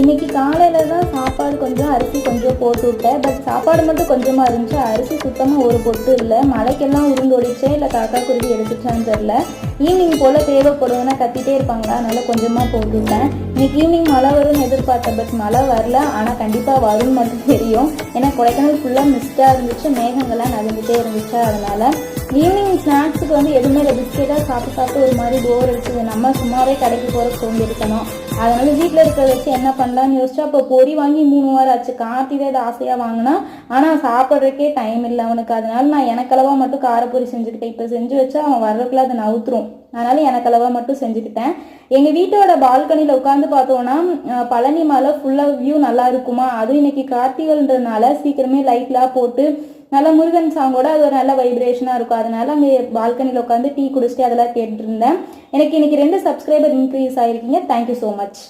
இன்னைக்கு காலையில் தான் சாப்பாடு கொஞ்சம் அரிசி கொஞ்சம் போட்டு விட்டேன். பட் சாப்பாடு மட்டும் கொஞ்சமாக இருந்துச்சு. அரிசி சுத்தமாக ஒரு பொட்டு இல்லை. மழைக்கெல்லாம் உருண்டோடிச்சே இல்லை. காக்கா குருவி எடுத்துச்சான்னு தெரில ஈவினிங் போல் தேவைப்படுதுன்னா கத்திட்டே இருப்பாங்களா? அதனால கொஞ்சமாக போட்டு விட்டேன். இன்னைக்கு ஈவினிங் மழை வரும்னு எதிர்பார்த்தேன். பட் மழை வரல. ஆனால் கண்டிப்பாக வரும்னு மட்டும் தெரியும். ஏன்னா கொடைக்கானல் ஃபுல்லாக மிஸ்டாக இருந்துச்சு. மேகங்கள்லாம் நகர்ந்துட்டே இருந்துச்சு. அதனால ஈவினிங் ஸ்நாக்ஸுக்கு வந்து எதுவுமே இல்லை. பிஸ்கெட்டாக சாப்பிட்டு சாப்பிட்டு ஒரு மாதிரி போர் இருக்குது நம்ம சும்மாவே கடைக்கு போகிற சோம்பிருக்கணும் அதனால வீட்டில் இருக்கிறத வச்சு என்ன பண்ணலாம்னு யோசிச்சா அப்போ பொரி வாங்கி மூணு வாரம் ஆச்சு. கார்த்திகை இதை ஆசையாக வாங்கினா ஆனால் சாப்பிட்றதுக்கே டைம் இல்லை அவனுக்கு. அதனால நான் எனக்களவாக மட்டும் காரப்பொரி செஞ்சுக்கிட்டேன். இப்போ செஞ்சு வச்சா அவன் வர்றதுக்குள்ள அதை நவுத்துரும். அதனால எனக்களவாக மட்டும் செஞ்சுக்கிட்டேன். எங்கள் வீட்டோட பால்கனியில் உட்காந்து பார்த்தோன்னா பழனி மலை ஃபுல்லாக வியூ நல்லா இருக்குமா? அதுவும் இன்னைக்கு கார்த்திகைன்றதுனால சீக்கிரமே லைட்லாம் போட்டு நல்ல முருகன் சாங்கோட அது ஒரு நல்ல வைப்ரேஷனாக இருக்கும். அதனால அங்கே பால்கனியில் உட்காந்து டீ குடிச்சிட்டு அதெல்லாம் கேட்டுருந்தேன் எனக்கு இன்னைக்கு ரெண்டு subscriber increase ஆயிருக்கீங்க. Thank you so much